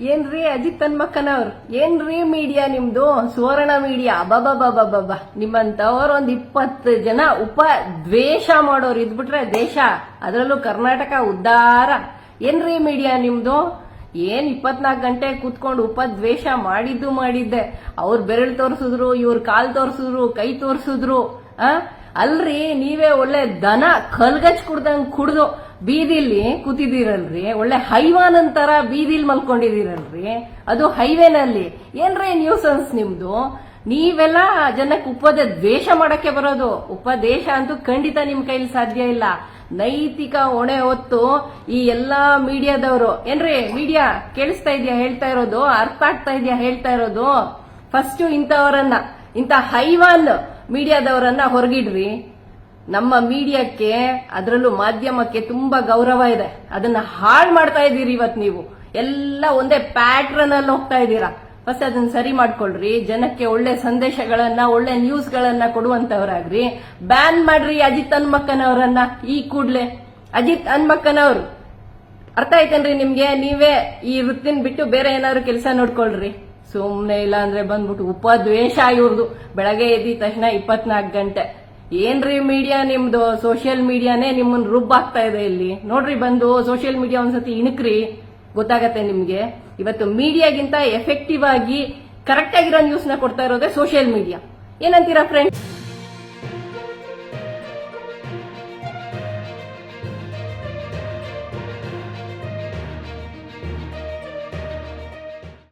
ಏನ್ರಿ ಅಜಿತ್ ಹನ್ಮಕ್ಕನವ್ರ ಏನ್ರಿ ಮೀಡಿಯಾ ನಿಮ್ದು? ಸುವರ್ಣ ಮೀಡಿಯಾ ಅಬಬಬಬಬ ನಿಮ್ಮಂತವ್ರ ಒಂದ್ ಇಪ್ಪತ್ತು ಜನ ಉಪ ದ್ವೇಷ ಮಾಡೋರು ಇದ್ಬಿಟ್ರೆ ದೇಶ. ಅದರಲ್ಲೂ ಕರ್ನಾಟಕ ಉದ್ಧಾರ ಏನ್ರಿ ಮೀಡಿಯಾ ನಿಮ್ದು? ಏನ್ ಇಪ್ಪತ್ನಾಲ್ಕು ಗಂಟೆ ಕೂತ್ಕೊಂಡು ಉಪ ದ್ವೇಷ ಮಾಡಿದ್ದು ಮಾಡಿದ್ದೆ. ಅವ್ರ ಬೆರಳು ತೋರಿಸಿದ್ರು, ಇವ್ರ ಕಾಲ್ ತೋರಿಸಿದ್ರು, ಕೈ ತೋರಿಸಿದ್ರು, ಆ? ಅಲ್ರಿ, ನೀವೇ ಒಳ್ಳೆ ದನ ಕಲ್ಗಚ್ ಕುಡ್ದಂಗ್ ಕುಡ್ದು ಬೀದಿಲಿ ಕೂತಿದ್ದೀರಲ್ರಿ, ಒಳ್ಳೆ ಹೈವಾನ್ ಅಂತರ ಬೀದಿಲ್ ಮಲ್ಕೊಂಡಿದ್ದೀರಲ್ರಿ, ಅದು ಹೈವೇನಲ್ಲಿ. ಏನ್ರಿ ನ್ಯೂಸನ್ಸ್ ನಿಮ್ದು? ನೀವೆಲ್ಲ ಜನಕ್ಕೆ ಉಪದ ದ್ವೇಷ ಮಾಡಕ್ಕೆ ಬರೋದು. ಉಪದೇಶ ಅಂತೂ ಖಂಡಿತ ನಿಮ್ ಕೈಲಿ ಸಾಧ್ಯ ಇಲ್ಲ. ನೈತಿಕ ಹೊಣೆ ಹೊತ್ತು ಈ ಎಲ್ಲಾ ಮೀಡಿಯಾದವರು, ಏನ್ರಿ ಮೀಡಿಯಾ ಕೇಳಿಸ್ತಾ ಇದೆಯಾ, ಹೇಳ್ತಾ ಇರೋದು? ಅರ್ಥ ಆಗ್ತಾ ಇದೆಯಾ, ಹೇಳ್ತಾ ಇರೋದು? ಫಸ್ಟ್ ಇಂಥವರನ್ನ, ಇಂಥ ಹೈವಾನ್ ಮೀಡಿಯಾದವರನ್ನ ಹೊರಗಿಡ್ರಿ. ನಮ್ಮ ಮೀಡಿಯಾಕ್ಕೆ, ಅದರಲ್ಲೂ ಮಾಧ್ಯಮಕ್ಕೆ ತುಂಬಾ ಗೌರವ ಇದೆ. ಅದನ್ನ ಹಾಳು ಮಾಡ್ತಾ ಇದ್ದೀರಿ ಇವತ್ ನೀವು. ಎಲ್ಲ ಒಂದೇ ಪ್ಯಾಟ್ರನ್ ಅಲ್ಲಿ ಹೋಗ್ತಾ ಇದ್ದೀರಾ. ಫಸ್ಟ್ ಅದನ್ನ ಸರಿ ಮಾಡ್ಕೊಳ್ರಿ. ಜನಕ್ಕೆ ಒಳ್ಳೆ ಸಂದೇಶಗಳನ್ನ, ಒಳ್ಳೆ ನ್ಯೂಸ್ ಗಳನ್ನ ಕೊಡುವಂತವರಾಗ್ರಿ. ಬ್ಯಾನ್ ಮಾಡ್ರಿ ಅಜಿತ್ ಅನ್ಮಕ್ಕನವರನ್ನ ಈ ಕೂಡ್ಲೆ. ಅಜಿತ್ ಅನ್ಮಕ್ಕನವ್ರು ಅರ್ಥ ಆಯ್ತೇನ್ರಿ ನಿಮ್ಗೆ? ನೀವೇ ಈ ವೃತ್ತಿನ ಬಿಟ್ಟು ಬೇರೆ ಏನಾದ್ರು ಕೆಲಸ ನೋಡ್ಕೊಳ್ರಿ. ಸುಮ್ನೆ ಇಲ್ಲ ಅಂದ್ರೆ ಬಂದ್ಬಿಟ್ಟು ಉಪದ್ವೇಷ ಇವ್ರದು. ಬೆಳಗ್ಗೆ ಎದ್ದಿದ ತಕ್ಷಣ ಇಪ್ಪತ್ನಾಲ್ಕು ಗಂಟೆ. ಏನ್ರಿ ಮೀಡಿಯಾ ನಿಮ್ದು? ಸೋಷಿಯಲ್ ಮೀಡಿಯಾನೇ ನಿಮ್ಮನ್ನ ರುಬ್ಬಾಗ್ತಾ ಇದೆ ಇಲ್ಲಿ. ನೋಡ್ರಿ ಬಂದು ಸೋಷಿಯಲ್ ಮೀಡಿಯಾ ಒಂದ್ಸತಿ ಇಣಕ್ರಿ. ಗೊತ್ತಾಗತ್ತೆ ನಿಮ್ಗೆ. ಇವತ್ತು ಮೀಡಿಯಾಗಿಂತ ಎಫೆಕ್ಟಿವ್ ಆಗಿ ಕರೆಕ್ಟ್ ಆಗಿರೋ ನ್ಯೂಸ್ನ ಕೊಡ್ತಾ ಇರೋದೇ ಸೋಷಿಯಲ್ ಮೀಡಿಯಾ ಏನಂತೀರಾ ಫ್ರೆಂಡ್ಸ್